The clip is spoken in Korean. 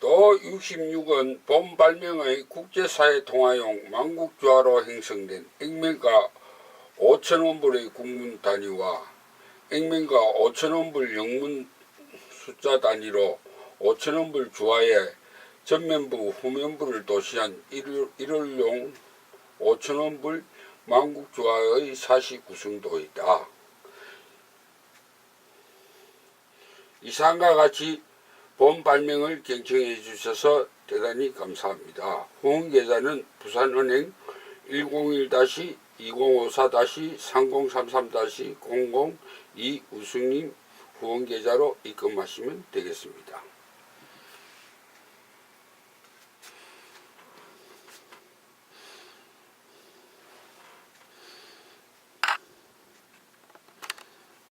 저66은 본 발명의 국제사회 통화용 만국주화로 형성된 액면가 5천원불의 국문 단위와 액면가 5천원불 영문 숫자 단위로 5천원불 주화에 전면부 후면부를 도시한 일월- 일월용 5천원불 만국주화의 사시 구성도이다. 이상과 같이 본 발명을 경청해 주셔서 대단히 감사합니다. 후원 계좌는 부산은행 101-2054-3033-00 이우승님 후원 계좌로 입금하시면 되겠습니다.